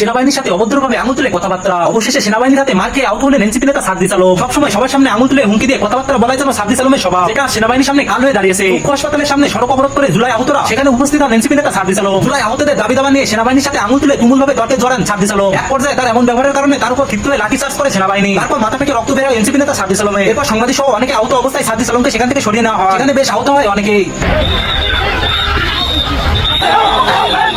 সেনাবাহিনীর সাথে অভদ্রভাবে আঙুল তুলে কথাবার্তা। অবশেষে সেনাবাহিনীর হাতে মার্কে আউট হলেন এনসিপি নেতা সাদ্দিস আলম সবসময় সবার সামনে আঙুল তুলে হুমকি দিয়ে কথাবার্তা বলাই যেন সাদ্দিস আলমের স্বভাব। যেটা সেনাবাহিনীর সামনে কাল হয়ে দাঁড়িয়েছে। উক্ষ হাসপাতালের সামনে সড়ক অবরোধ করে জুলাই আহতরা। সেখানে উপস্থিত হন এনসিপি নেতা সাদ্দিস আলম জুলাই আহতদের দাবি দাবা নিয়ে সেনাবাহিনীর সাথে আঙুল তুলে তুমুল ভাবে তর্কে জড়ান সাদ্দিস আলম এক পর্যায়ে তার এমন ব্যবহারের কারণে তার উপর ক্ষিপ্ত হয়ে লাঠি চার্জ করে সেনাবাহিনী। তারপর মাথা থেকে রক্ত বের হয় এনসিপি নেতা সাদ্দিস আলমের এরপর সাংবাদিক সহ অনেকে আহত অবস্থায় সাদ্দিস আলমকে সেখান থেকে সরিয়ে নেওয়া হয়। সেখানে বেশ আহত হয় অনেকেই।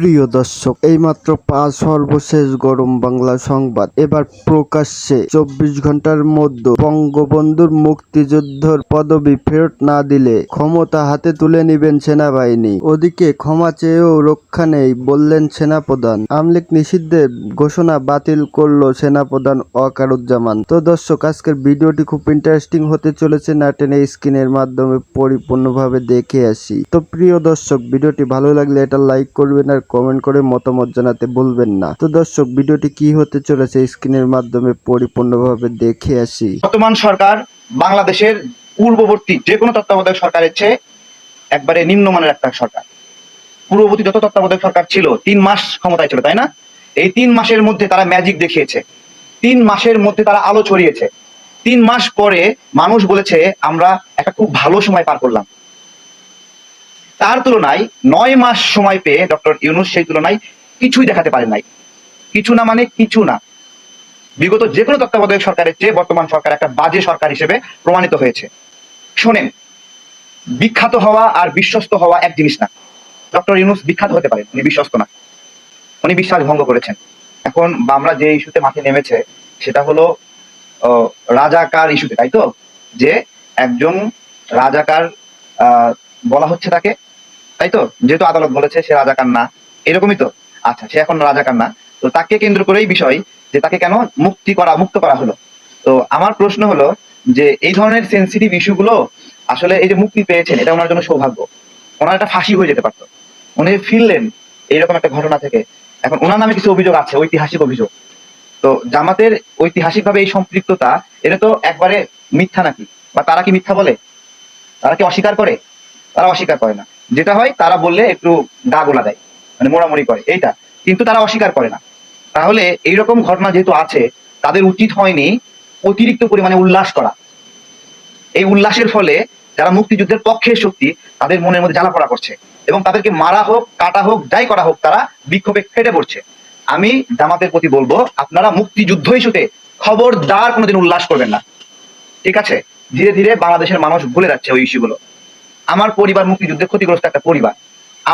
প্রিয় দর্শক, এইমাত্র পাঁচ সর্বশেষ গরম বাংলা সংবাদ। এবার প্রকাশ্যে চব্বিশ ঘণ্টার মধ্যে বঙ্গবন্ধুর মুক্তিযুদ্ধর পদবি ফেরত না দিলে ক্ষমতা হাতে তুলে নেবেন সেনাবাহিনী। ওদিকে ক্ষমা চেয়েও রক্ষা নেই বললেন সেনাপ্রধান। আমলিক নিষিদ্ধের ঘোষণা বাতিল করল সেনাপ্রধান ওয়াকারুজ্জামান। তো দর্শক, আজকের ভিডিওটি খুব ইন্টারেস্টিং হতে চলেছে। না টেনে স্ক্রিনের মাধ্যমে পরিপূর্ণভাবে দেখে আসি। তো প্রিয় দর্শক, ভিডিওটি ভালো লাগলে এটা লাইক করবেন আর কমেন্ট করে মতামত জানাতে ভুলবেন না। তো দর্শক, ভিডিওটি কি হতে চলেছে স্ক্রিনের মাধ্যমে পরিপূর্ণভাবে দেখে আসি। বর্তমান সরকার বাংলাদেশের পূর্ববর্তী যে কোনো তত্ত্বাবধায়ক সরকারের চেয়ে একবারে নিম্নমানের একটা সরকার। পূর্ববর্তী যত তত্ত্বাবধায়ক সরকার ছিল, তিন মাস ক্ষমতায় ছিল, তাই না? এই তিন মাসের মধ্যে তারা ম্যাজিক দেখিয়েছে। তিন মাসের মধ্যে তারা আলো ছড়িয়েছে। তিন মাস পরে মানুষ বলেছে, আমরা একটা খুব ভালো সময় পার করলাম। তার তুলনায় নয় মাস সময় পেয়ে ডক্টর ইউনুস সেই তুলনায় কিছুই দেখাতে পারেন নাই। কিছু না মানে কিছু না। বিগত যে কোনো তত্ত্বাবধায়ক সরকারের চেয়ে বর্তমান সরকার একটা বাজে সরকার হিসেবে প্রমাণিত হয়েছে। শোনেন, বিখ্যাত হওয়া আর বিশ্বস্ত হওয়া এক জিনিস না। ডক্টর ইউনুস বিখ্যাত হতে পারে উনি বিশ্বস্ত না। উনি বিশ্বাস ভঙ্গ করেছেন। এখন আমরা যে ইস্যুতে মাঠে নেমেছে, সেটা হলো রাজাকার ইস্যুতে, তাই তো? যে একজন রাজাকার বলা হচ্ছে তাকে তাই তো যেহেতু আদালত বলেছে সে রাজাকার না এরকমই তো। আচ্ছা সে এখন রাজাকার না তো তাকে কেন্দ্র করেই বিষয় যে তাকে কেন মুক্তি করা, মুক্ত করা হলো। তো আমার প্রশ্ন হলো যে এই ধরনের সেন্সিটিভ ইস্যুগুলো আসলে এই যে মুক্তি পেয়েছেন, এটা ওনার জন্য সৌভাগ্য। ওনার একটা ফাঁসি হয়ে যেতে পারতো। উনি ফিরলেন এইরকম একটা ঘটনা থেকে। এখন ওনার নামে কিছু অভিযোগ আছে, ঐতিহাসিক অভিযোগ। তো জামাতের ঐতিহাসিকভাবে এই সম্পৃক্ততা, এটা তো একবারে মিথ্যা নাকি? বা তারা কি মিথ্যা বলে? তারা কি অস্বীকার করে? তারা অস্বীকার করে না। যেটা হয়, তারা বললে একটু গা গোলা দেয় মানে মোড়ামুড়ি করে, এইটা। কিন্তু তারা অস্বীকার করে না। তাহলে এইরকম ঘটনা যেহেতু আছে, তাদের উচিত হয়নি অতিরিক্ত পরিমাণে উল্লাস করা। এই উল্লাসের ফলে যারা মুক্তিযুদ্ধের পক্ষের শক্তি, তাদের মনের মধ্যে জ্বালা পড়া করছে এবং তাদেরকে মারা হোক, কাটা হোক, যাই করা হোক, তারা বিক্ষোভে ফেটে পড়ছে। আমি জামাতের প্রতি বলব, আপনারা মুক্তিযুদ্ধ ইস্যুতে খবরদার কোনোদিন উল্লাস করবেন না। ঠিক আছে? ধীরে ধীরে বাংলাদেশের মানুষ ভুলে যাচ্ছে ওই ইস্যুগুলো। আমার পরিবার মুক্তিযুদ্ধে ক্ষতিগ্রস্ত একটা পরিবার।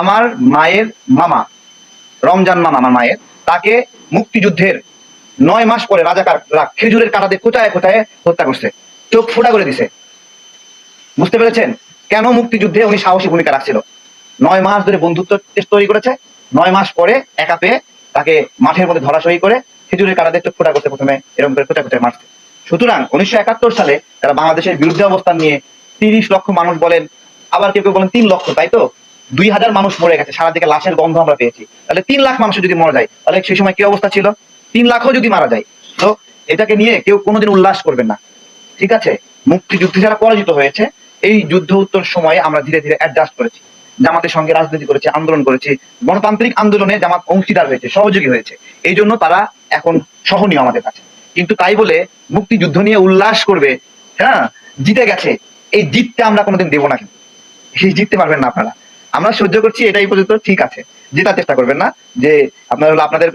আমার মায়ের মামা, রমজান মামা, আমার মায়ের, তাকে মুক্তিযুদ্ধের নয় মাস পরে রাজাকার খেজুরের কাটা দিয়ে কোথায় কোথায় হত্যা করছে, চোখ ফোটা করে দিছে। বুঝতে পেরেছেন? কেন মুক্তিযুদ্ধে উনি সাহসী ভূমিকা রাখছিল? নয় মাস ধরে বন্ধুত্ব তৈরি করেছে, নয় মাস পরে একা পেয়ে তাকে মাঠের মধ্যে ধরাশয়ী করে খেজুরের কাটা দিয়ে চোখ ফোটা করতে প্রথমে, এরকম করে কোথায় কোথায় মারছে। সুতরাং উনিশশো একাত্তর সালে তারা বাংলাদেশের বিরুদ্ধে অবস্থান নিয়ে তিরিশ লক্ষ মানুষ বলেন আবার কেউ কেউ বলেন তিন লক্ষ, তাই তো? দুই হাজার মানুষ মরে গেছে সারা দিকে লাশের গন্ধ আমরা পেয়েছি। তাহলে তিন লাখ মানুষ যদি মারা যায়, তাহলে সেই সময় কি অবস্থা ছিল? তিন লাখও যদি মারা যায়। তো এটাকে নিয়ে কেউ কোনোদিন উল্লাস করবেন না। ঠিক আছে? মুক্তিযুদ্ধে যারা পরাজিত হয়েছে, এই যুদ্ধ উত্তর সময়ে আমরা ধীরে ধীরে অ্যাডজাস্ট করেছি। জামাতের সঙ্গে রাজনীতি করেছে, আন্দোলন করেছি। গণতান্ত্রিক আন্দোলনে জামাত অংশীদার হয়েছে, সহযোগী হয়েছে। এই জন্য তারা এখন সহনীয় আমাদের কাছে। কিন্তু তাই বলে মুক্তিযুদ্ধ নিয়ে উল্লাস করবে হ্যাঁ? জিতে গেছে। এই জিতটা আমরা কোনোদিন দেবো না কিন্তু। জিততে পারবেন না আপনারা। আমরা সহ্য করছি, এটাই পর্যন্ত ঠিক আছে। জেতার চেষ্টা করবেন না। যে আপনার হলো আপনাদের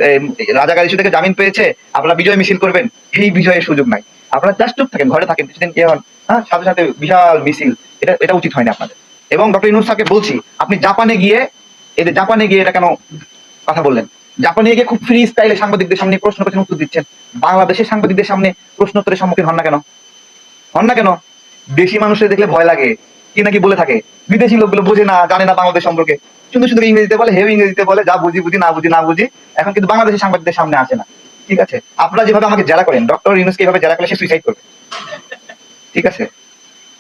রাজাকার ইস্যু থেকে জামিন পেয়েছে, আপনারা বিজয় মিছিল করবেন, এই বিজয়ের সুযোগ নাই। আপনারা জাস্ট চুপ থাকেন, ঘরে থাকেন, কিছুদিন কি হন হ্যাঁ সাথে সাথে বিশাল মিছিল, এটা এটা উচিত হয়নি আপনাদের। এবং ডক্টর ইনুস স্যারকে বলছি, আপনি জাপানে গিয়ে যে জাপানে গিয়ে এটা কেন কথা বললেন? জাপানে গিয়ে খুব ফ্রি স্টাইলে সাংবাদিকদের সামনে প্রশ্ন করছেন, উত্তর দিচ্ছেন। বাংলাদেশের সাংবাদিকদের সামনে প্রশ্ন প্রশ্নোত্তরের সম্মুখীন হন না কেন? হন না কেন? দেশি মানুষের দেখলে ভয় লাগে। কি নাকি বলে থাকে? বিদেশি লোকগুলো বোঝে না, জানে না বাংলাদেশ সম্পর্কে। সুন্দর সুন্দর ইংরেজিতে বলে হেউ ইংরেজিতে বলে, যা বুঝি বুঝি না বুঝি না বুঝি, এখন কিন্তু বাংলাদেশের সাংবাদিকদের সামনে আসে না। ঠিক আছে? আপনারা যেভাবে আমাকে জেরা করেন, ডক্টর ইউনুসকে এভাবে জেরা করলে সে সুইসাইড করবে। ঠিক আছে?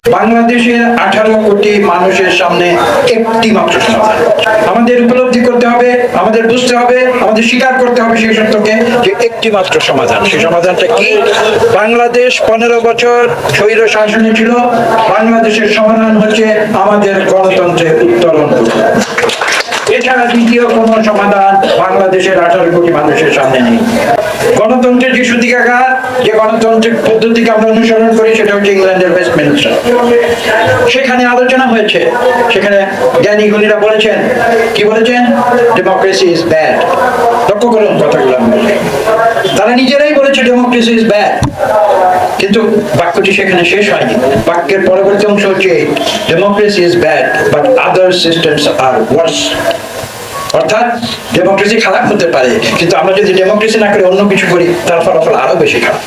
বাংলাদেশের আঠারো কোটি মানুষের সামনে একটি মাত্র আমাদের উপলব্ধি করতে হবে, আমাদের বুঝতে হবে, আমাদের স্বীকার করতে হবে সেই সত্যকে যে একটি মাত্র সমাধান। সেই সমাধানটা কি? বাংলাদেশ পনেরো বছর স্বৈর শাসনে ছিল, বাংলাদেশের সমাধান হচ্ছে আমাদের গণতন্ত্রের উত্তরণ। এছাড়া দ্বিতীয় সমাধান বাংলাদেশের আঠারো কোটি মানুষের সামনে নেই। গণতন্ত্রের যে সূতিকাগার যে পদ্ধতিকে আমরা অনুসরণ করি, সেটা হচ্ছে ইংল্যান্ডের ওয়েস্টমিনিস্টার সেখানে আলোচনা হয়েছে। সেখানে জ্ঞানী গুণীরা বলেছেন, কি বলেছেন? ডেমোক্রেসি ইজ ব্যাড লক্ষ্য করুন কথাগুলো তারা নিজেরাই বলেছে ডেমোক্রেসি ইজ ব্যাড কিন্তু বাক্যটি সেখানে শেষ হয়নি। বাক্যের পরবর্তী অংশ হচ্ছে democracy is bad but other systems are worse অর্থাৎ ডেমোক্রেসি খারাপ হতে পারে, কিন্তু আমরা যদি ডেমোক্রেসি না করে অন্য কিছু করি, তার ফলাফল আরও বেশি খারাপ।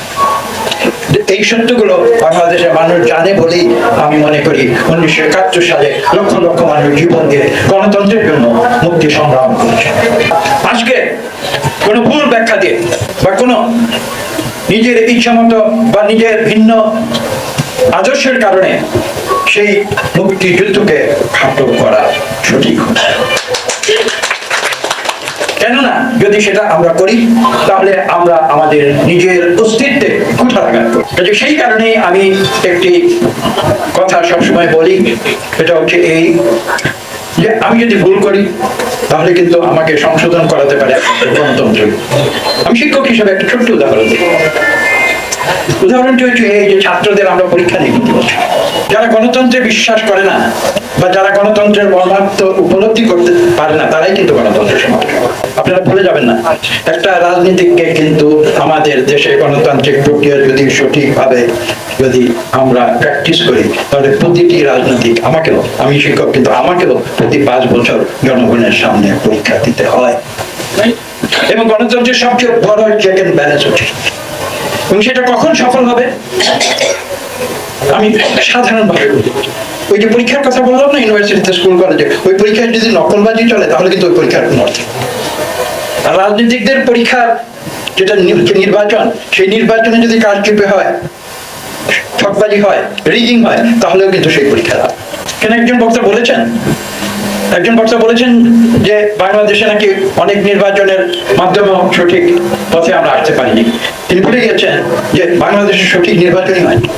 এই সত্যগুলো বাংলাদেশের মানুষ জানে বলেই আমি মনে করি উনিশশো একাত্তর সালে লক্ষ লক্ষ মানুষ জীবন দিয়ে গণতন্ত্রের জন্য মুক্তি সংগ্রাম করেছে। আজকে কোনো ভুল ব্যাখ্যা দিয়ে বা কোনো নিজের ইচ্ছা মতো বা নিজের ভিন্ন আদর্শের কারণে সেই মুক্তিযুদ্ধকে খাটো করা সঠিক যদি সেটা আমরা করি, তাহলে আমরা আমাদের নিজের অস্তিত্বে কুঠারাঘাত করি সেই কারণে আমি একটি কথা সবসময় বলি, সেটা হচ্ছে এই যে আমি যদি ভুল করি, তাহলে কিন্তু আমাকে সংশোধন করাতে পারে গণতন্ত্র। আমি শিক্ষক হিসেবে একটা ছোট্ট উদাহরণ দিই। উদাহরণটি হচ্ছে এই যে ছাত্রদের আমরা পরীক্ষা নিয়ে যারা গণতন্ত্রে বিশ্বাস করে না, বা যারা গণতন্ত্রের মর্মার্থ উপলব্ধি করতে পারে না, তারাই কিন্তু গণতন্ত্রের সমর্থক আপনারা ভুলে যাবেন না। একটা রাজনীতিককে কিন্তু আমাদের দেশে গণতান্ত্রিক প্রক্রিয়া যদি সঠিকভাবে যদি আমরা প্র্যাকটিস করি, তাহলে প্রতিটি রাজনৈতিক আমাকেও আমি শিক্ষক কিন্তু আমাকেও প্রতি পাঁচ বছর জনগণের সামনে পরীক্ষা দিতে হয়। এবং গণতন্ত্রের সবচেয়ে বড় চেক এন্ড ব্যালেন্স হচ্ছে। এবং সেটা কখন সফল হবে? আমি সাধারণ ভাবে বলি। ওই যে পরীক্ষার কথা বললাম না ইউনিভার্সিটিতে স্কুল কলেজে ওই পরীক্ষায় যদি নকলবাজি চলে, তাহলে কিন্তু ওই পরীক্ষার কোনো অর্থ রাজনীতিকদের পরীক্ষা যেটা নির্বাচন, সেই নির্বাচনে যদি কারচুপে হয়, ঠকবাজি হয়, রিগিং হয়, তাহলেও কিন্তু সেই পরীক্ষা লাভ। কেন একজন বক্তা বলেছেন? একজন বক্তা বলেছেন যে বাংলাদেশে নাকি অনেক নির্বাচনের মাধ্যমে সঠিক পথে আমরা আসতে পারিনি। তিনি ভুলে গেছেন যে বাংলাদেশের সঠিক নির্বাচনই হয়নি।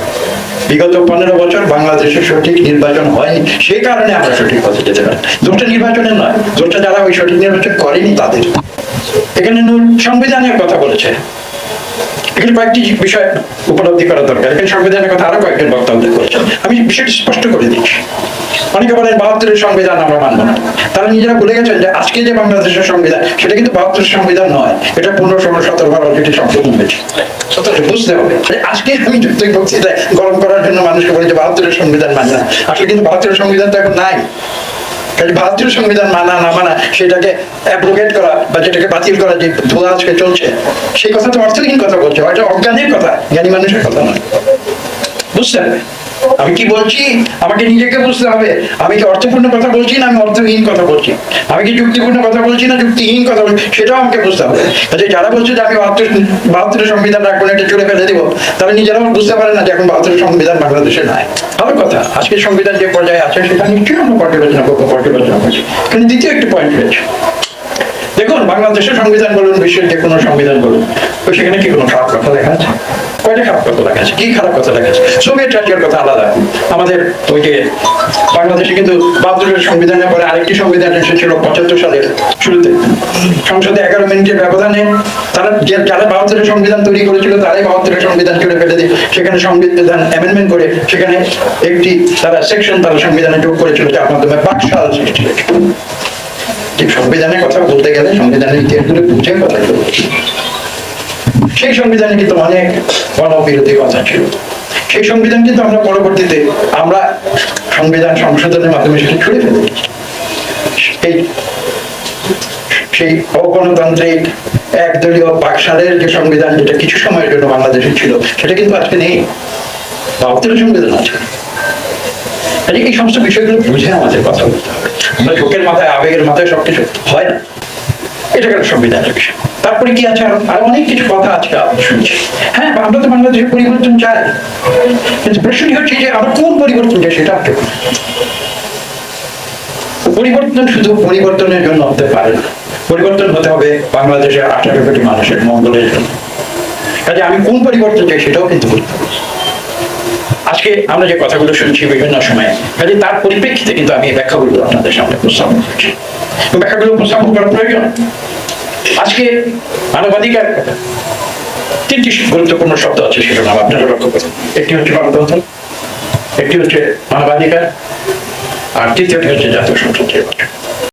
বিগত পনেরো বছর বাংলাদেশে সঠিক নির্বাচন হয়নি। সেই কারণে আমরা সঠিক পথে যেতে পারি। দোষটা নির্বাচনের নয় দোষটা যারা ওই সঠিক নির্বাচন করেনি তাদের। এখানে নূর সংবিধানের কথা বলেছে। এখানে কয়েকটি বিষয় উপলব্ধি করা দরকার। এখানে সংবিধানের কথা আরও কয়েকজন বক্তা উল্লেখ করেছেন। আমি বিষয়টি স্পষ্ট করে দিচ্ছি। অনেকে বলেন বাহাত্তরের সংবিধান আমরা মানবো না। তারা নিজেরা ভুলে গেছেন যে আজকে যে বাংলাদেশের সংবিধান, সেটা কিন্তু বাহাত্তরের সংবিধান নয়, এটা পনেরো, ষোলো, সতেরো বার অলরেডি সংশোধন হয়েছে। বুঝতে হবে। আজকে আমি বক্তৃতায় গরম করার জন্য মানুষকে বলি যে বাহাত্তরের সংবিধান মানে না। আসলে কিন্তু বাহাত্তরের সংবিধান তো এখন নাই। কাজে ভারতীয় সংবিধান মানা না মানা, সেটাকে করা বা যেটাকে বাতিল করা যে ধোয়া আজকে চলছে, সেই কথা তো অর্থহীন কথা বলছে, এটা অজ্ঞানের কথা, জ্ঞানী মানুষের কথা নয়। বুঝতে আমি কি বলছি? আমাকে নিজেকে বুঝতে হবে। আমি কি অর্থপূর্ণ কথা বলছি না আমি অর্থহীন কথা বলছি? আমি কি যুক্তিপূর্ণ কথা বলছি না যুক্তিহীন কথা বলছি? সেটাও আমাকে বুঝতে হবে। কাজে যারা বলছে যে আমি বাহাত্তর বাহাত্তরের সংবিধান রাখব না, এটা চলে ফেলে দিব, তারা নিজেরাও বুঝতে পারে না যে এখন বাহাত্তরের সংবিধান বাংলাদেশে নাই। ভালো কথা। আজকের সংবিধান যে পর্যায়ে আছে, সেটা নিশ্চয়ই আমরা পর্যালোচনা করব পর্যালোচনা করছি কিন্তু দ্বিতীয় একটি পয়েন্ট রয়েছে। দেখুন, বাংলাদেশের সংবিধান বলুন, বিশ্বের যে কোনো সংবিধান বলুন। তো সেখানে কি কোনো খারাপ কথা দেখা আছে? কয়টা খারাপ কথা লেখা আছে কি খারাপ কথা লেখা আছে সোভিয়েত রাজ্যের কথা আলাদা। আমাদের ওই যে বাংলাদেশে কিন্তু বাহাত্তরের সংবিধানের পরে আরেকটি সংবিধান এসেছিল পঁচাত্তর সালের শুরুতে। সংসদে এগারো মিনিটের ব্যবধানে তারা যারা বাহাত্তরের সংবিধান তৈরি করেছিল, তারাই বাহাত্তরের সংবিধান চলে ফেলে দিয়ে সেখানে সংবিধান অ্যামেন্ডমেন্ট করে সেখানে একটি তারা সেকশন তারা সংবিধানে যোগ করেছিল, যার মাধ্যমে বাকশাল সৃষ্টি হয়েছিল। সংবিধানের কথা বলতে গেলে সংবিধানের ইতিহাসগুলো বুঝে কথা বলতে সেই সংবিধানে কিন্তু অনেক গণবিরোধী কথা ছিল। সেই সংবিধান কিন্তু আমরা পরবর্তীতে আমরা সংবিধান সংশোধনের মাধ্যমে সেটা ছুড়ে ফেলে। এই সেই অগণতান্ত্রিক একদলীয় বাকশালের যে সংবিধান, যেটা কিছু সময়ের জন্য বাংলাদেশে ছিল, সেটা কিন্তু আজকে নেই। বাহাত্তরের সংবিধান আছে। এই সমস্ত বিষয়গুলো বুঝে আমাদের কথা বলতে হবে। আমরা ঝোঁকের মাথায়, আবেগের মাথায় সবকিছু হয় না। এটা তারপরে কি আছে? আরও অনেক কিছু কথা আজকে শুনছি। হ্যাঁ আমরা তো বাংলাদেশের পরিবর্তন চাই কিন্তু প্রশ্নটি হচ্ছে যে কোন পরিবর্তন চাই সেটা আপনি পরিবর্তন শুধু পরিবর্তনের জন্য হতে পারে না। পরিবর্তন হতে হবে বাংলাদেশের আঠারো কোটি মানুষের মঙ্গলের জন্য। কাজে আমি কোন পরিবর্তন চাই সেটাও কিন্তু বলতে। আজকে আমরা যে কথাগুলো শুনছি বিভিন্ন সময়ে কাজে তার পরিপ্রেক্ষিতে কিন্তু আমি এই ব্যাখ্যাগুলো আপনাদের সামনে উপস্থাপন করছি। ব্যাখ্যাগুলো উপস্থাপন করার প্রয়োজন। আজকে মানবাধিকার তিনটি গুরুত্বপূর্ণ শব্দ আছে সেটা নাম আপনারা লক্ষ্য করুন একটি হচ্ছে গণতন্ত্র, একটি হচ্ছে মানবাধিকার, আর তৃতীয়টি হচ্ছে জাতীয় সংসদের গঠন